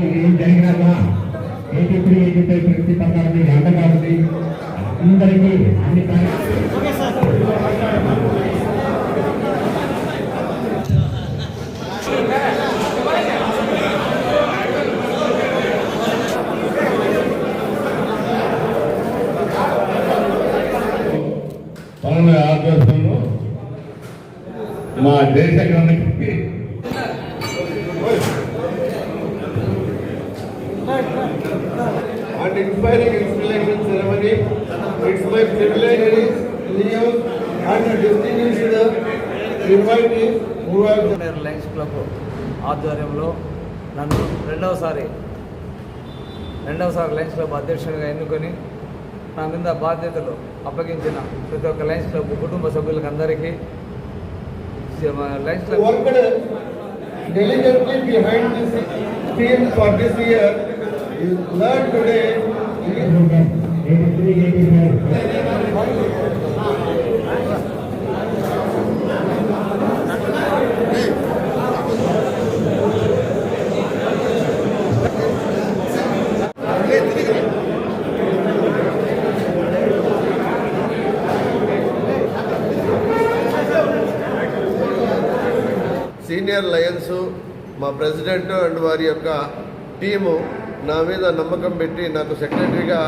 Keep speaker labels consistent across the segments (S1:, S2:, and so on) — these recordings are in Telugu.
S1: ఏం ఎయిటీ త్రీ ఎయిటీ ఫైవ్ ప్రతి ప్రకారం మీరు అండగా ఉంది అందరికీ అన్ని
S2: పనుల ఆధ్వర్యంలో మా దేశ
S3: గ్రంథ లయన్స్ క్లబ్ ఆధ్వర్యంలో నన్ను రెండవసారి రెండవసారి లయన్స్ క్లబ్ అధ్యక్షునిగా ఎన్నుకొని నా మీద బాధ్యతలు అప్పగించిన ప్రతి ఒక్క లయన్స్ క్లబ్ కుటుంబ సభ్యులకు అందరికీ Lions club
S4: worked diligently behind this theme for this year. You learn today.
S1: Eighty three eighty five
S4: senior Lions మా ప్రెసిడెంట్ అండ్ వారి యొక్క టీము నా మీద నమ్మకం పెట్టి నాకు సెక్రటరీగా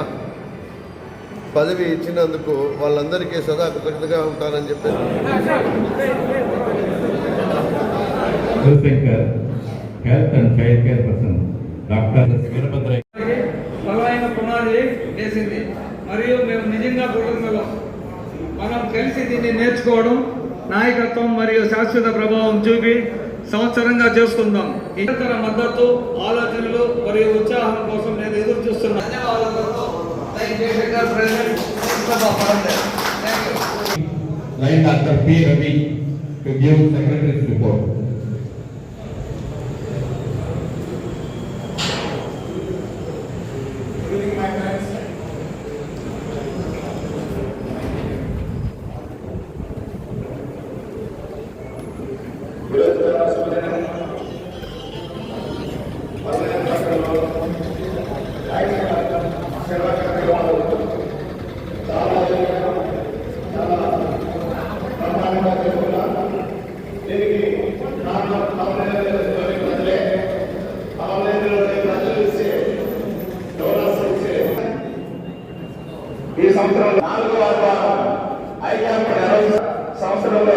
S4: పదవి ఇచ్చినందుకు వాళ్ళందరికీ సదా కృతజ్ఞతగా ఉంటానని చెప్పి
S2: Shivashankar health and child care person doctor Veerabhadraiah.
S3: బలమైన పునాది వేసింది మరియు మేము నిజంగా కృతజ్ఞతలు మనం కలిసి దీన్ని నేర్చుకోవడం నాయకత్వం మరియు శాశ్వత ప్రభావం చూపి సంవత్సరంగా చేసుకుందాం ఇతర మద్దతు ఆలోచనలు మరియు ఉత్సాహం కోసం నేను ఎదురు చూస్తున్నాను ధన్యవాదాలతో
S2: doctor P Ravi to give secretary's report
S5: ఈ సంవత్సరం నాలుగో ఆదివారం ఐక్యాంప్ నెల సంవత్సరంలో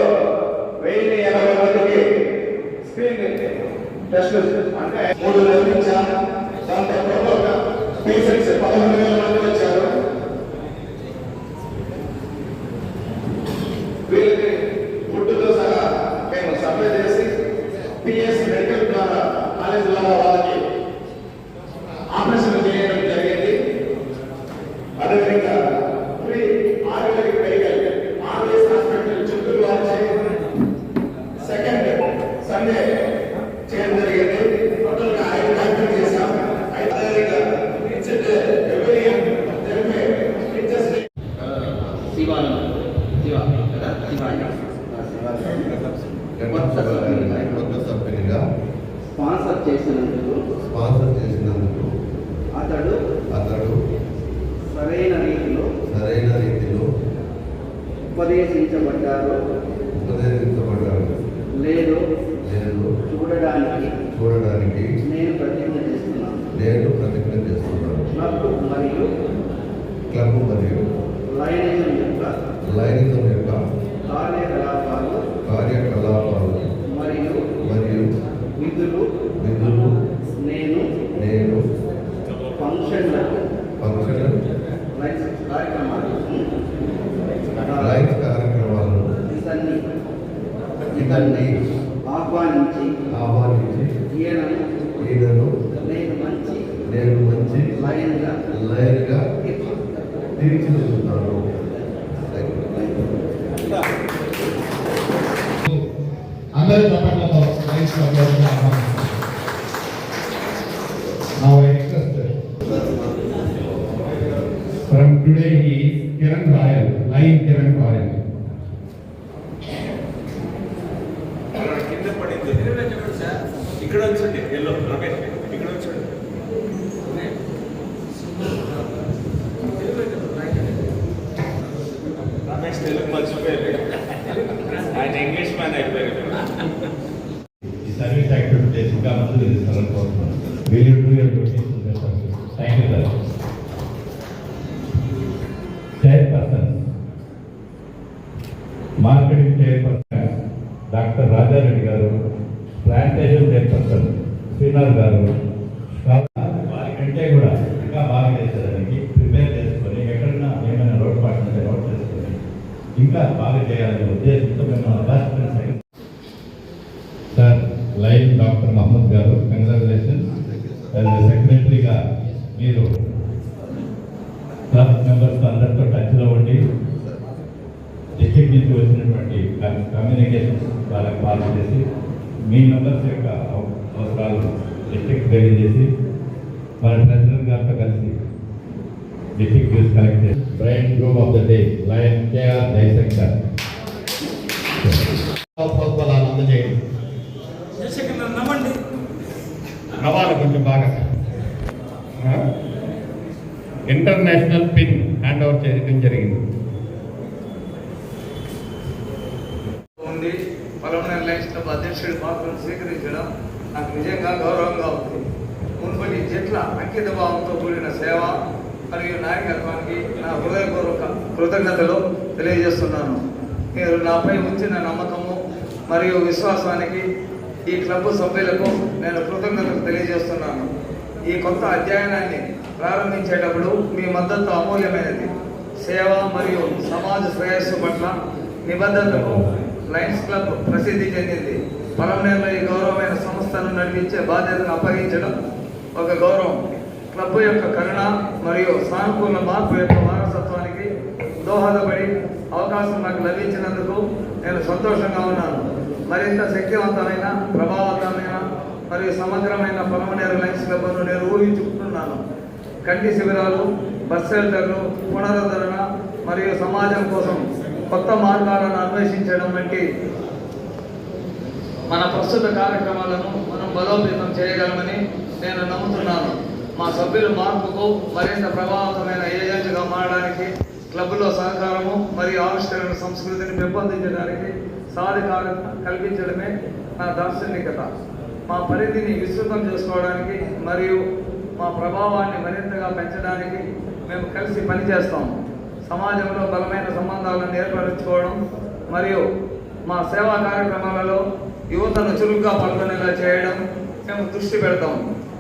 S5: వెయ్యి ఎనభై మందికి స్క్రీన్ టెస్ట్ అంటే మూడు నెలలు ఇచ్చాను దాంతో టోటల్గా పేషెంట్స్ పదకొండు వేల మంది వచ్చారు వీళ్ళకి ఫుడ్తో సహా మేము సప్లై చేసి పిఎస్సి మెడికల్ ద్వారా కాలేజ్ ద్వారా వాళ్ళకి ఆపరేషన్ చేయడం జరిగింది
S6: మరియు లైనిజం యొక్క కార్యకలాపాలు
S7: ఇక్కడ వచ్చండి ఎల్లో. ఇక్కడ
S2: వచ్చండి డాక్టర్ మహమ్మద్ గారు కంగ్రాచులేషన్స్ సెక్రటరీగా మీరు క్లబ్ మెంబర్స్ అందరితో టచ్లో ఉండి డిస్ట్రిక్ట్ నుంచి వచ్చినటువంటి కమ్- కమ్యూనికేషన్స్ వాళ్ళకి పాస్ చేసి మీ మెంబర్స్ యొక్క అవ- అవసరాలు డిస్ట్రిక్ట్ తెలియజేసి మన ప్రెసిడెంట్ గారితో కలిసి డిస్ట్రిక్ట్ న్యూస్ కలెక్ట్ చేసి. Brain group of the day lion KR Jayashankar అందజేయండి కొంచెం బాగా ఇంటర్నేషనల్ పిన్ హ్యాండ్ ఓవర్ చేయడం జరిగింది.
S3: ఉంది. పలమనేరు లయన్స్ క్లబ్ అధ్యక్షుడి పాత్రను స్వీకరించడం నాకు నిజంగా గౌరవంగా ఉంది. మునుపటి జట్ల అంకిత భావంతో కూడిన సేవ మరియు నాయకత్వానికి నా హృదయపూర్వక కృతజ్ఞతలు తెలియజేస్తున్నాను. మీరు నాపై ఉంచిన నమ్మకము మరియు విశ్వాసానికి ఈ క్లబ్ సభ్యులకు నేను కృతజ్ఞతలు తెలియజేస్తున్నాను. ఈ కొత్త అధ్యయనాన్ని ప్రారంభించేటప్పుడు మీ మద్దతు అమూల్యమైనది. సేవ మరియు సమాజ శ్రేయస్సు పట్ల నిబద్ధతకు లయన్స్ క్లబ్ ప్రసిద్ధి చెందింది. పలమనేరులో ఈ గౌరవమైన సంస్థను నడిపించే బాధ్యతను అప్పగించడం ఒక గౌరవం. క్లబ్ యొక్క కరుణ మరియు సానుకూల మార్పు యొక్క వారసత్వానికి దోహదపడి అవకాశం నాకు లభించినందుకు నేను సంతోషంగా ఉన్నాను. మరింత శక్తివంతమైన ప్రభావవంతమైన మరియు సమగ్రమైన పలమనేరు లైన్స్ క్లబ్ను నేను ఊహించుకుంటున్నాను. కంటి శిబిరాలు బస్ షెల్టర్లు పునరుద్ధరణ మరియు సమాజం కోసం కొత్త మార్గాలను అన్వేషించడం వంటి మన ప్రస్తుత కార్యక్రమాలను మనం బలోపేతం చేయగలమని నేను నమ్ముతున్నాను. మా సభ్యుల మార్పుకు మరింత ప్రభావవంతమైన ఏజెంట్గా మారడానికి క్లబ్లో సహకారము మరియు ఆవిష్కరణ సంస్కృతిని పెంపొందించడానికి సాధికారం కల్పించడమే నా దార్శనికత. మా పరిధిని విస్తృతం చేసుకోవడానికి మరియు మా ప్రభావాన్ని మరింతగా పెంచడానికి మేము కలిసి పనిచేస్తాం. సమాజంలో బలమైన సంబంధాలను ఏర్పరచుకోవడం మరియు మా సేవా కార్యక్రమాలలో యువతను చురుగ్గా పాల్గొనేలా చేయడం మేము దృష్టి పెడతాం.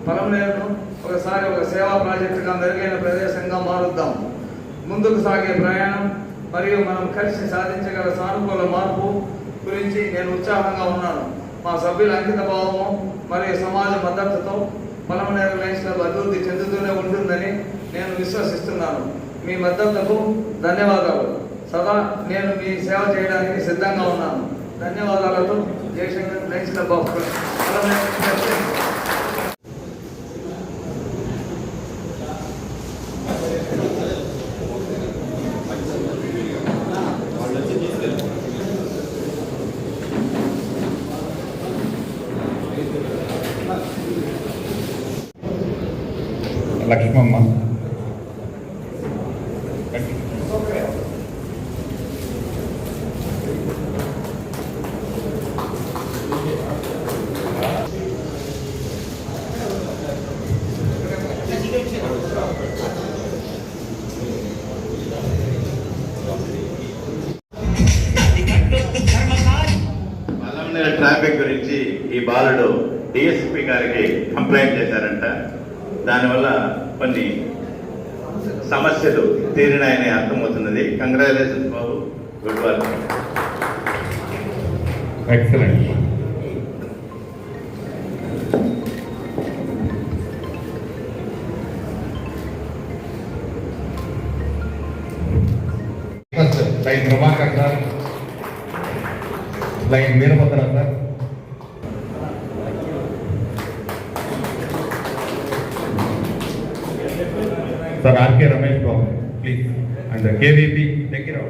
S3: పొలంనేరును ఒకసారి ఒక సేవా ప్రాజెక్టుగా మెరుగైన ప్రదేశంగా మారుద్దాం. ముందుకు సాగే ప్రయాణం మరియు మనం కలిసి సాధించగల సానుకూల మార్పు గురించి నేను ఉత్సాహంగా ఉన్నాను. మా సభ్యుల అంకిత భావము మరియు సమాజ మద్దతుతో పొలంనేరు లైన్స్ క్లబ్ అభివృద్ధి చెందుతూనే ఉంటుందని నేను విశ్వసిస్తున్నాను. మీ మద్దతుకు ధన్యవాదాలు. సదా నేను మీ సేవ చేయడానికి సిద్ధంగా ఉన్నాను. ధన్యవాదాలతో Jayashankar Lions club of Palamaner president.
S2: Lakshmamma
S7: Pallemaneru traffic గురించి ఈ బాలుడు డిఎస్పి గారికి కంప్లైంట్ చేశారంట. దానివల్ల కొన్ని సమస్యలు తీరినాయని అర్థమవుతున్నది. కంగ్రాచులేషన్స్ బాబు. గుడ్ వర్క్
S2: ఎక్సలెంట్
S8: ಲೈನ್ ಮೇಲೆ ಬರ್ತಾರ sir sir R K Ramesh Babu please and K V P ತೆಗಿರೋ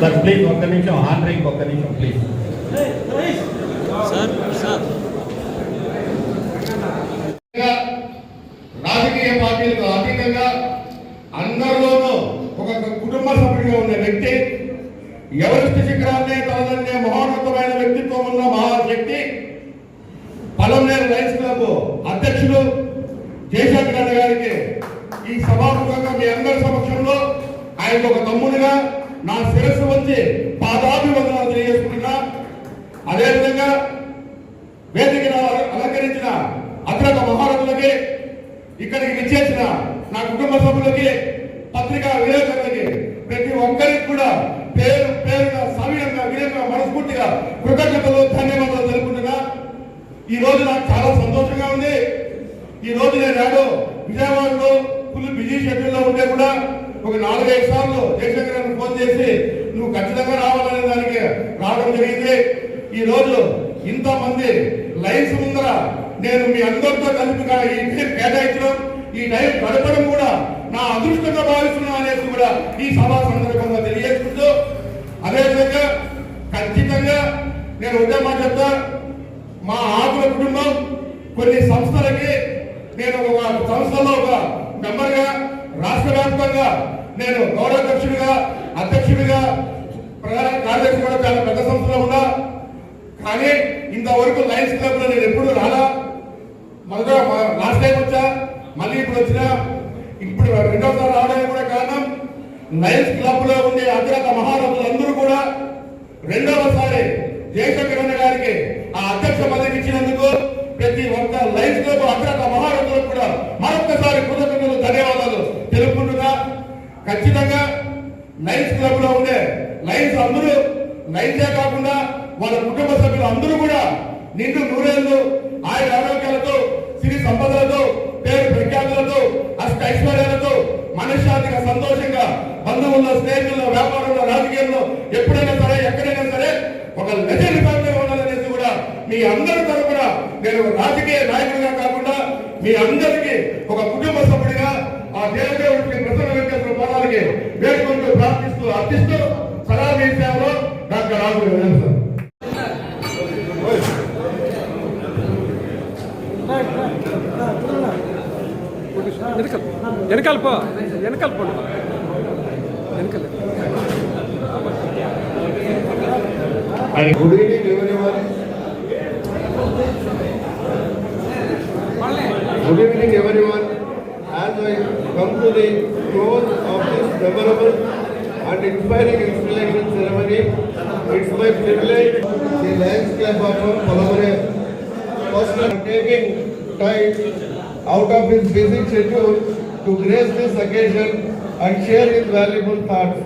S8: sir please ಒಕ್ಕ ನಿಮಿಷ ಆನ್ ರಿಂಗ್ ಒಕ್ಕ ನಿಮಿಷ ಪ್ಲೀಸ್ నా శిరస్సు వచ్చి పాదాభివందనాలు తెలియజేసుకుంటున్నా. అదేవిధంగా వేదికను అల- అలంకరించిన అగ్రత మహారథులకి ఇక్కడికి విచ్చేసిన నా కుటుంబ సభ్యులకి పత్రికా విలేకరులకి ప్రతి ఒక్కరికి కూడా పేరు పేరుగా సవినంగా వినయంగా మనస్ఫూర్తిగా కృతజ్ఞతలు ధన్యవాదాలు తెలుపుకుంటున్నా. ఈ రోజు నాకు చాలా సంతోషంగా ఉంది. ఈ రోజు నేను నాడు విజయవాడలో ఫుల్ బిజీ షెడ్యూల్లో ఉంటే కూడా ఒక నాలుగైదు సార్లు జయశంకర్ గారిని ఫోన్ చేసి నువ్వు ఖచ్చితంగా రావాలనే దానికి రావడం జరిగింది. ఈ రోజు ఇంతమంది లైన్స్ ముందర నేను మీ అందరితో కలిపి ఈ టైం కేటాయించడం ఈ టైం గడపడం కూడా నా అదృష్టంగా భావిస్తున్నాను అనేది కూడా ఈ సభా సందర్భంగా తెలియజేసుకుంటూ అదేవిధంగా ఖచ్చితంగా నేను ఒకటే మాట చెప్తా. మా ఆకుల కుటుంబం కొన్ని సంస్థలకి నేను ఒక సంస్థలో ఒక మెంబర్గా రాష్ట్ర వ్యాప్తంగా నేను గౌరవాధ్యక్షుడిగా అధ్యక్షుడిగా ప్రధాన కార్యదర్శి కూడా చాలా పెద్ద సంస్థలో ఉన్నా. కానీ ఇంతవరకు లయన్స్ క్లబ్లో నేను ఎప్పుడు రాలా. మొదట లాస్ట్ టైం వచ్చా మళ్ళీ ఇప్పుడు వచ్చినా. ఇప్పుడు రెండోసారి రావడానికి కూడా కారణం లయన్స్ క్లబ్లో ఉండే అగ్రత మహారథులందరూ కూడా రెండవసారి జయశంకర్ అన్న గారికి ఆ అధ్యక్ష పదవి ఇచ్చినందుకు ప్రతి ఒక్క లైఫ్లో అగ్రత మహారథులకు కూడా మరొక్కసారి కృతజ్ఞతలు ధన్యవాదాలు. తెలుపుకుంటున్నా ఖచ్చితంగా లైన్స్ క్లబ్లో ఉండే లైన్స్ అందరూ లైన్సే కాకుండా వాళ్ళ కుటుంబ సభ్యులు అందరూ కూడా నిండు నూరేళ్ళు ఆయన ఆరోగ్యాలతో
S9: వెనకాల పో వెనకాల పో వెనకాల
S4: Good evening, everyone. Good evening, everyone. As I come to the close of this memorable and inspiring installation ceremony, it's my privilege, the Lions Club of Palamare, for taking time out of his busy schedule to grace this occasion and share his valuable thoughts.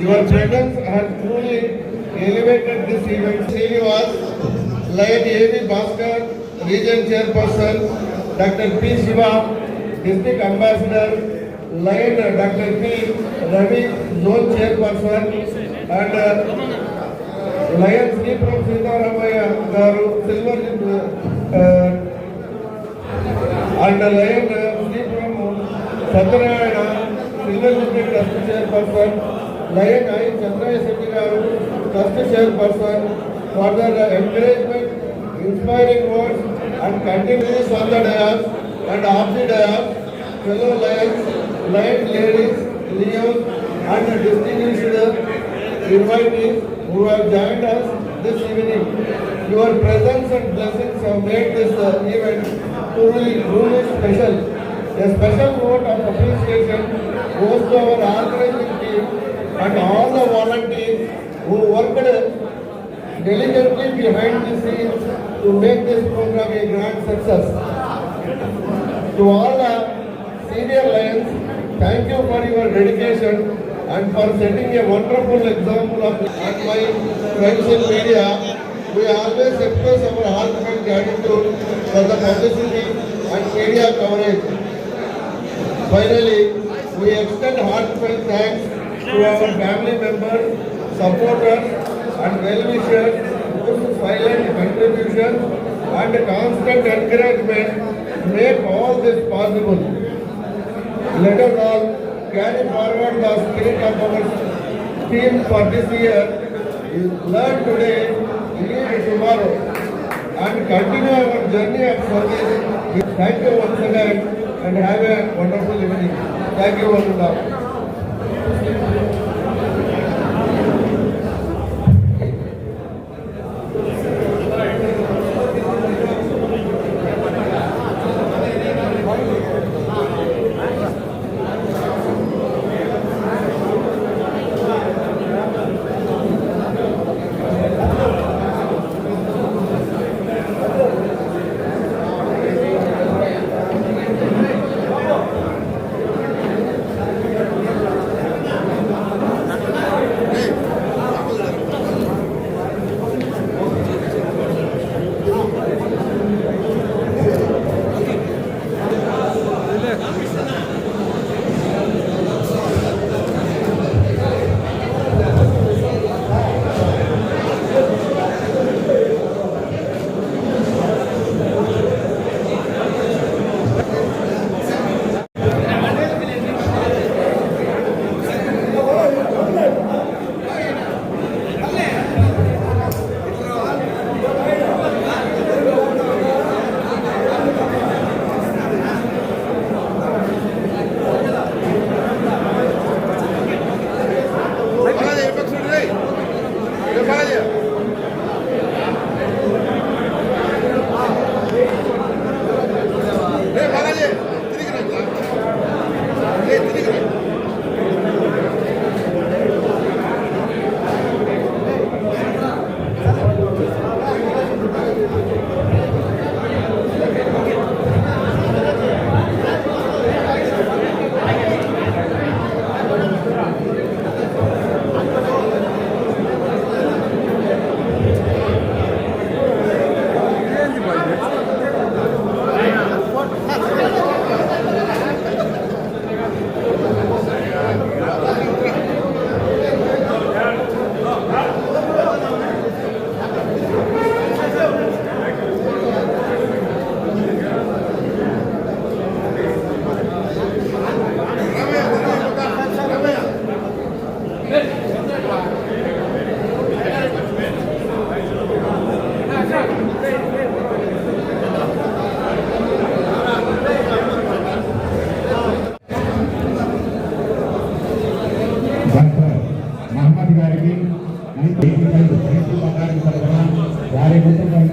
S4: Your presence has truly elevated this event. Srinivas, Lion A.V. Bhaskar, Region Chairperson, Dr. P. Shiva, District Ambassador, Lion Dr. P. Ravi, Zone Chairperson, and uh, Lion Sri from Sitaramaya Garu, Silver uh, and Lion Satyarayana, Silver District Trust Chairperson, Lion I. Chandraya Shetty Garu, Trust Chairperson, for their encouragement, inspiring words and continuous on the dais and off the dais, fellow Lions, Lion ladies, Leos and distinguished invitees who have joined us this evening. Your presence and blessings have made this uh, event truly, truly special. A special vote of appreciation goes to our organizing team and all the volunteers who worked diligently behind the scenes to make this program a grand success. To all the senior lions, thank you for your dedication and for setting a wonderful example of and my friends in media. We always express our heartfelt gratitude for the publicity and media coverage. Finally, we extend heartfelt thanks to our family members, supporters and well-wishers whose silent contribution and constant encouragement make all this possible. Let us all carry forward the spirit of our team for this year. Learn today, live tomorrow, and continue our journey of service. Thank you once again,
S8: and have a wonderful evening. Thank you, one and all.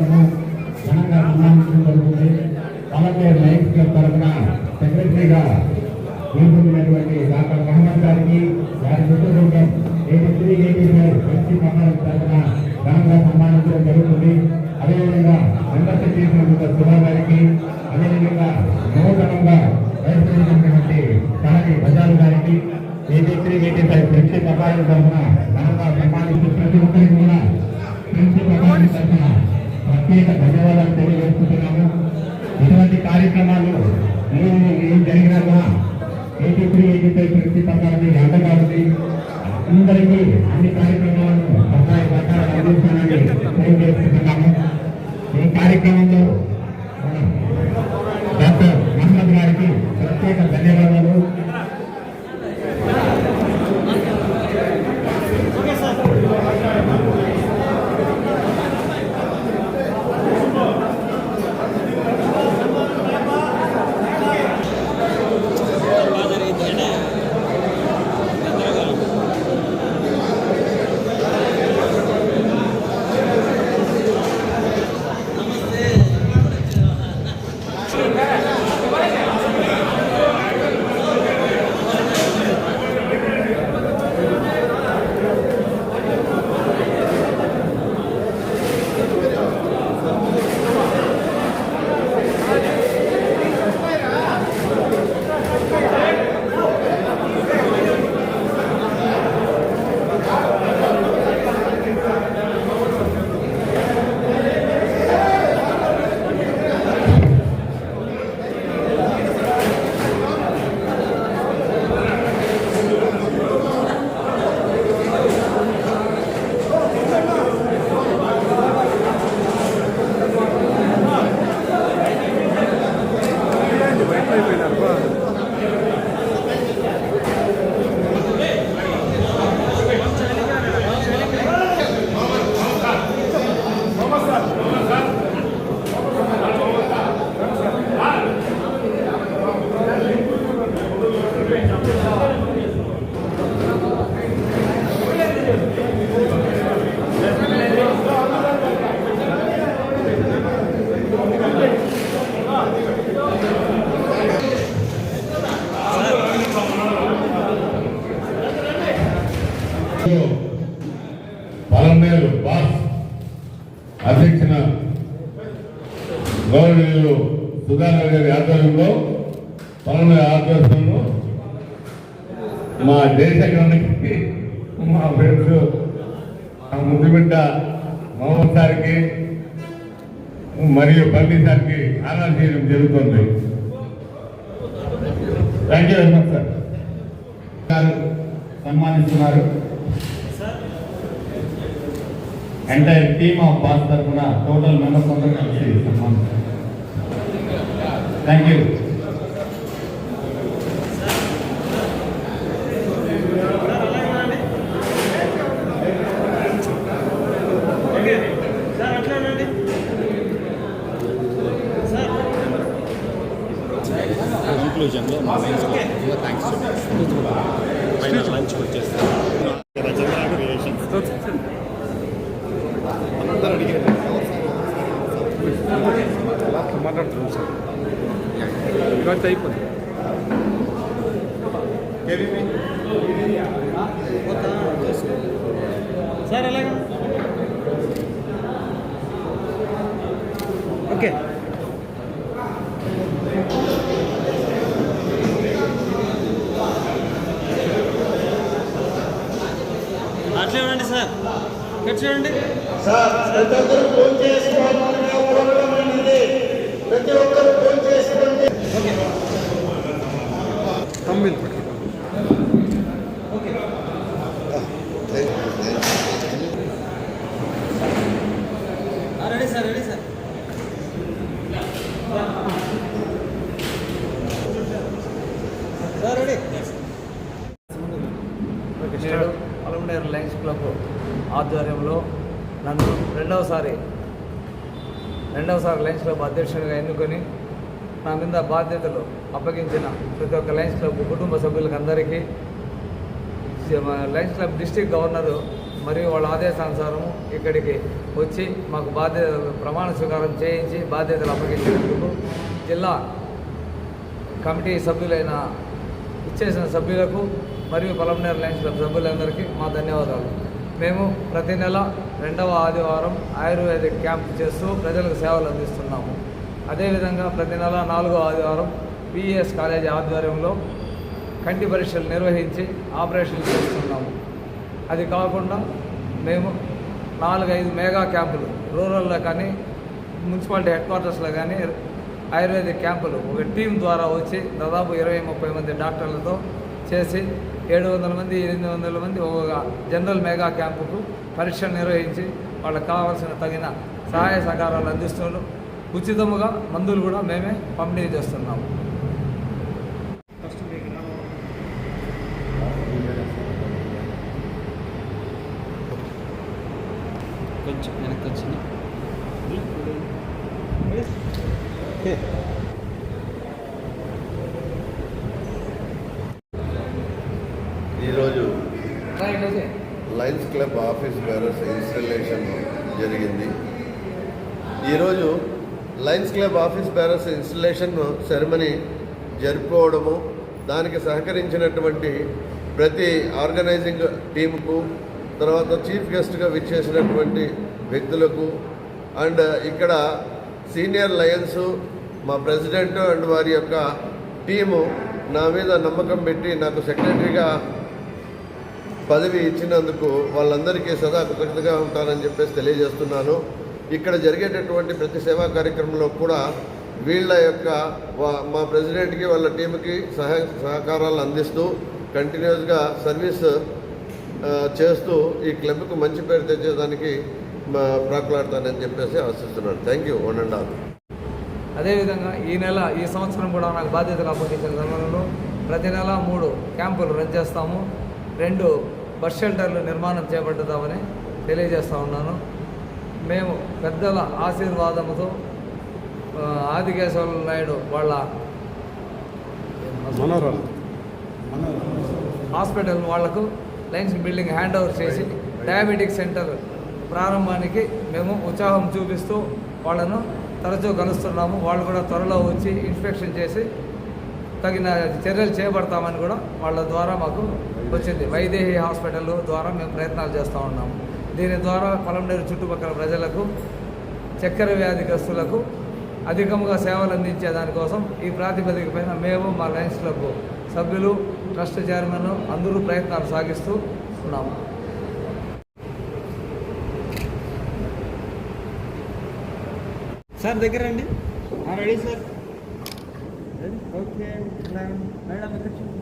S1: కుటుంబాలను ఘనంగా సన్మానించడం జరుగుతుంది. కలెక్టర్ నైట్ క్లబ్ తరఫున సెక్రటరీగా నియమించినటువంటి డాక్టర్ మహమ్మద్ గారికి వారి కుటుంబం ఎయిటీ త్రీ ఎయిటీ ఫైవ్ తరఫున ఘనంగా సన్మానించడం జరుగుతుంది. అదేవిధంగా మెంబర్షిప్ చేసినందుకు సుధా గారికి అదేవిధంగా నూతనంగా బజారు గారికి త్రీ ఫైవ్ అకాడమీ తరఫున ఘనంగా సన్మానిస్తూ ప్రతి ఒక్కరికి కూడా ఫ్రెండ్షిప్ అకాడమీ తరఫున ప్రత్యేక ధన్యవాదాలు తెలియజేస్తున్నాము ఇటువంటి కార్యక్రమాలు మీరు ఏం జరిగినా eighty three eighty five friendship academy అండగా ఉంది అందరికీ అన్ని కార్యక్రమాలను సహాయ సహకారాలు అందిస్తానని తెలియజేస్తున్నాము ఈ కార్యక్రమంలో మా మా ఫ్రెండ్స్ మా ముందు బిడ్డ మోహన్ సార్కి మరియు బండి సార్కి ఆనర్ చేయడం జరుగుతుంది. Thank you very much sir గారు సన్మానిస్తున్నారు. ఎంటైర్ టీమ్ ఆఫ్ బాస్ తరఫున టోటల్ మెంబర్స్ అందరూ కలిసి సన్మానిస్తారు థ్యాంక్ యూ
S10: ఇక్కడ చూడండి
S5: సార్ ప్రతి ఒక్కరు ఫోన్ ఊరకమైనది ప్రతి ఒక్కరు ఫోన్ చేసుకోండి
S9: తమ్మిల్ పట్టుకుంటాం
S10: ready sir ready sir sir ready
S3: నేడు అలుమినేర్ లయన్స్ క్లబ్ ఆధ్వర్యంలో నన్ను రెండవసారి రెండవసారి ఎన్నుకొని నా మీద బాధ్యతలు అప్పగించిన ప్రతి ఒక్క లయన్స్ క్లబ్ కుటుంబ సభ్యులకు అందరికీ లయన్స్ క్లబ్ డిస్టిక్ గవర్నరు మరియు వాళ్ళ ఆదేశానుసారం ఇక్కడికి వచ్చి మాకు బాధ్యత ప్రమాణ స్వీకారం చేయించి బాధ్యతలు అప్పగించినందుకు జిల్లా కమిటీ సభ్యులైన ఇచ్చేసిన సభ్యులకు మరియు పలమనేరు లయన్స్ క్లబ్ సభ్యులందరికీ మా ధన్యవాదాలు. మేము ప్రతి నెల రెండవ ఆదివారం ఆయుర్వేదిక్ క్యాంప్ చేస్తూ ప్రజలకు సేవలు అందిస్తున్నాము. అదేవిధంగా ప్రతి నెల నాలుగో ఆదివారం పిఈఎస్ కాలేజీ ఆధ్వర్యంలో కంటి పరీక్షలు నిర్వహించి ఆపరేషన్లు చేస్తున్నాము. అది కాకుండా మేము నాలుగైదు మెగా క్యాంపులు రూరల్లో కానీ మున్సిపాలిటీ హెడ్ క్వార్టర్స్లో కానీ ఆయుర్వేదిక్ క్యాంపులు ఒక టీం ద్వారా వచ్చి దాదాపు ఇరవై ముప్పై మంది డాక్టర్లతో చేసి ఏడు వందల మంది ఎనిమిది వందల మంది ఒక జనరల్ మెగా క్యాంపుకు పరీక్షలు నిర్వహించి వాళ్ళకి కావాల్సిన తగిన సహాయ సహకారాలు అందిస్తున్నారు. ఉచితముగా మందులు కూడా మేమే పంపిణీ చేస్తున్నాము.
S10: కొంచెం వెనక్కి వచ్చింది
S4: ఈరోజు Lions club office bearers installation జరిగింది ఈరోజు Lions club office bearers installation ceremony జరుపుకోవడము దానికి సహకరించినటువంటి ప్రతి ఆర్గనైజింగ్ టీముకు తర్వాత చీఫ్ గెస్ట్గా విచ్చేసినటువంటి వ్యక్తులకు అండ్ ఇక్కడ సీనియర్ లయన్స్ మా ప్రెసిడెంట్ అండ్ వారి యొక్క టీము నా మీద నమ్మకం పెట్టి నాకు సెక్రటరీగా పదవి ఇచ్చినందుకు వాళ్ళందరికీ సదా కృతజ్ఞతగా ఉంటానని చెప్పేసి తెలియజేస్తున్నాను. ఇక్కడ జరిగేటటువంటి ప్రతి సేవా కార్యక్రమంలో కూడా వీళ్ళ యొక్క మా ప్రెసిడెంట్కి వాళ్ళ టీంకి సహ సహకారాలు అందిస్తూ కంటిన్యూస్గా సర్వీస్ చేస్తూ ఈ క్లబ్కు మంచి పేరు తెచ్చేదానికి ప్రాకులాడతానని చెప్పేసి ఆశిస్తున్నాను. Thank you. One and all
S3: అదేవిధంగా ఈ నెల ఈ సంవత్సరం కూడా నాకు బాధ్యతలు అప్పగించిన సమయంలో ప్రతి నెల మూడు క్యాంపులు రన్ చేస్తాము. రెండు బస్ షెల్టర్లు నిర్మాణం చేపట్టుదామని తెలియజేస్తా ఉన్నాను. మేము పెద్దల ఆశీర్వాదంతో ఆ, ఆదికేశవ నాయుడు వాళ్ళ హాస్పిటల్ వాళ్ళకు లైన్స్ బిల్డింగ్ హ్యాండ్ ఓవర్ చేసి డయాబెటిక్ సెంటర్ ప్రారంభానికి మేము ఉత్సాహం చూపిస్తూ వాళ్ళను తరచూ కలుస్తున్నాము. వాళ్ళు కూడా త్వరలో వచ్చి ఇన్స్పెక్షన్ చేసి తగిన చర్యలు చేపడతామని కూడా వాళ్ళ ద్వారా మాకు వచ్చింది. వైదేహి హాస్పిటల్ ద్వారా మేము ప్రయత్నాలు చేస్తూ ఉన్నాము. దీని ద్వారా పొలంనేరు చుట్టుపక్కల ప్రజలకు చక్కెర వ్యాధిగ్రస్తులకు అధికంగా సేవలు అందించే దానికోసం ఈ ప్రాతిపదిక పైన మేము మా లయన్స్ క్లబ్ సభ్యులు ట్రస్ట్ చైర్మన్ అందరూ ప్రయత్నాలు సాగిస్తూ ఉన్నాము.
S10: సార్ దగ్గర రండి. Ready sir. Okay madam. ఇక్కడ